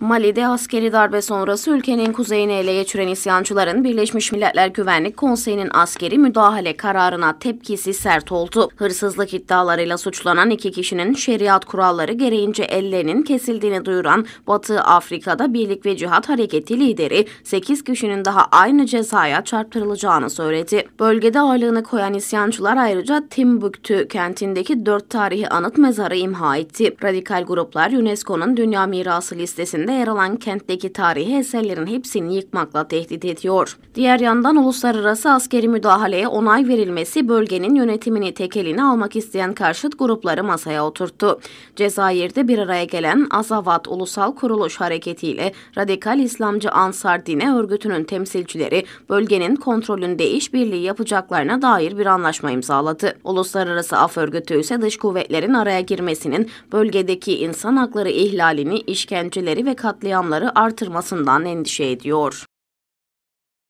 Mali'de askeri darbe sonrası ülkenin kuzeyini ele geçiren isyancıların Birleşmiş Milletler Güvenlik Konseyi'nin askeri müdahale kararına tepkisi sert oldu. Hırsızlık iddialarıyla suçlanan iki kişinin şeriat kuralları gereğince ellerinin kesildiğini duyuran Batı Afrika'da Birlik ve Cihat Hareketi lideri 8 kişinin daha aynı cezaya çarptırılacağını söyledi. Bölgede ağırlığını koyan isyancılar ayrıca Timbuktu kentindeki dört tarihi anıt mezarı imha etti. Radikal gruplar UNESCO'nun Dünya Mirası listesinde yer alan kentteki tarihi eserlerin hepsini yıkmakla tehdit ediyor. Diğer yandan uluslararası askeri müdahaleye onay verilmesi bölgenin yönetimini tek eline almak isteyen karşıt grupları masaya oturttu. Cezayir'de bir araya gelen Azavat Ulusal Kuruluş Hareketi ile Radikal İslamcı Ansar Dine örgütünün temsilcileri bölgenin kontrolünde işbirliği yapacaklarına dair bir anlaşma imzaladı. Uluslararası Af Örgütü ise dış kuvvetlerin araya girmesinin bölgedeki insan hakları ihlalini, işkenceleri ve katliamları artırmasından endişe ediyor.